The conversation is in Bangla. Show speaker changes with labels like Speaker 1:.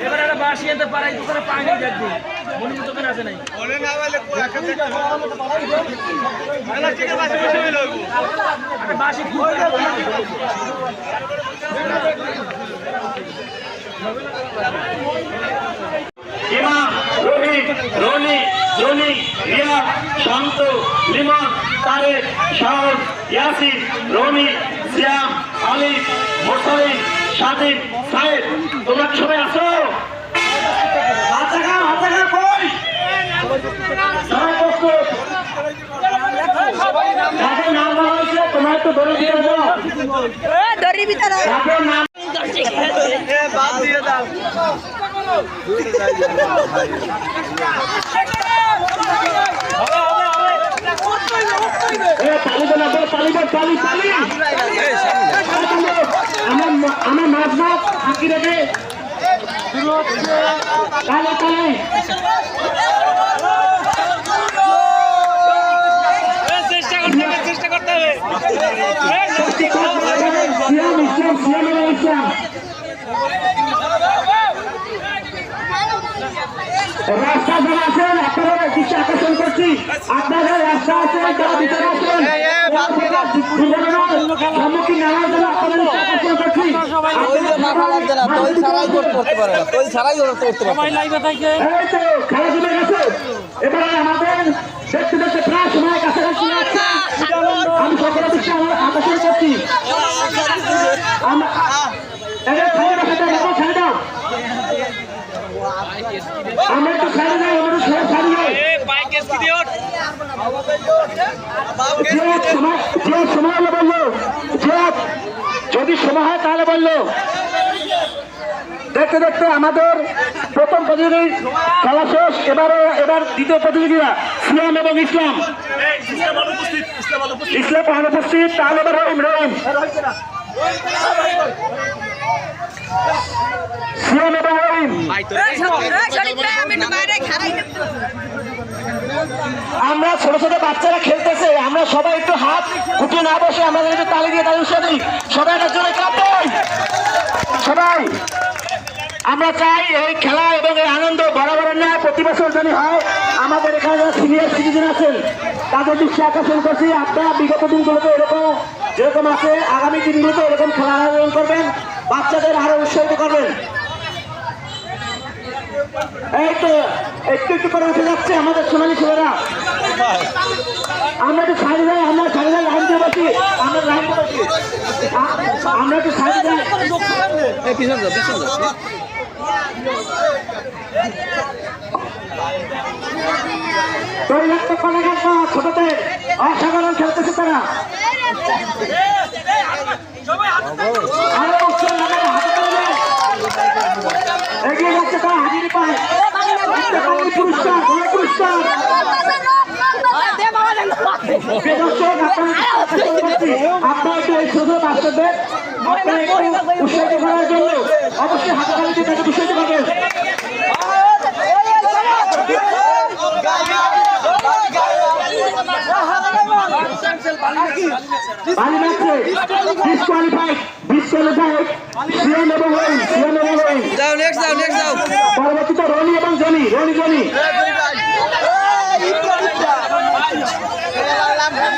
Speaker 1: এবার একটা
Speaker 2: রনি রিয়া শান্ত লিমন তারেক শাহর ইয়াসিন রনি সিয়াম আলিফ মোরসালিন সাদিক সাহেব তোমরা সবাই হয়েছে, তোমরা দিয়ে
Speaker 3: ভিতরে
Speaker 2: নাম আমার মাছ মাছ ফাঁকি রেখে। তালে তালে
Speaker 1: চেষ্টা করতে হবে
Speaker 2: রাস্তা যারা আছেন আপনারা আপনারা রাস্তা আছেন তারা ভিতরে আসেন সম্মুখীন না জন্য আপনাদের আকর্ষণ করছি
Speaker 4: না না
Speaker 2: তো এবারে আমাদের দেখতে দেখতে প্রায় সময় কাছাকাছি আসছে আমি সকলের দৃষ্টি আমার আকর্ষণ করছি। বাবা ছেড়ে দাও আমরা একটু ছেড়ে দাও যদি সময় হয় তাহলে বলল দেখতে দেখতে আমাদের প্রথম প্রতিযোগী খেলা শেষ এবারে এবার দ্বিতীয় প্রতিযোগীরা সিয়াম এবং ইসলাম ইসলাম অনুপস্থিত তাহলে এবার রহিম রহিম সিয়াম এবং রহিম আমরা ছোট ছোট বাচ্চারা খেলতেছে, আমরা সবাই একটু হাত গুটিয়ে না বসে আমরা একটু তালি দিয়ে উৎসাহ দিই, সবাই জোরে কাঁপই সবাই, আমরা চাই এই খেলা এবং এই আনন্দ বরাবরের ন্যায় প্রতি বছর জানি হয়, আমাদের এখানে যারা সিনিয়র সিটিজেন আছেন, তাদের দৃষ্টি আকর্ষণ করছি। আপনারা বিগত দিনগুলোতে এরকম, যেরকম আছে, আগামী দিনগুলোতে এরকম খেলা আয়োজন করবেন, বাচ্চাদের আরও উৎসাহিত করবেন। এই তো একটু একটু করে উঠে যাচ্ছে আমাদের সোনালী ছেলেরা আমরা একটু সাইডে যাই আমরা সাইডে যাই লাইন দিয়ে বসি আমরা লাইন দিয়ে বসি একটু যাই করে অসাধারণ খেলতেছে তারা আপনারা এই ছোট বাচ্চাদের উৎসাহিত করার জন্য অবশ্যই তাকে উৎসাহিত করবেন পরবর্তীতে রনি এবং জনি রনি জনি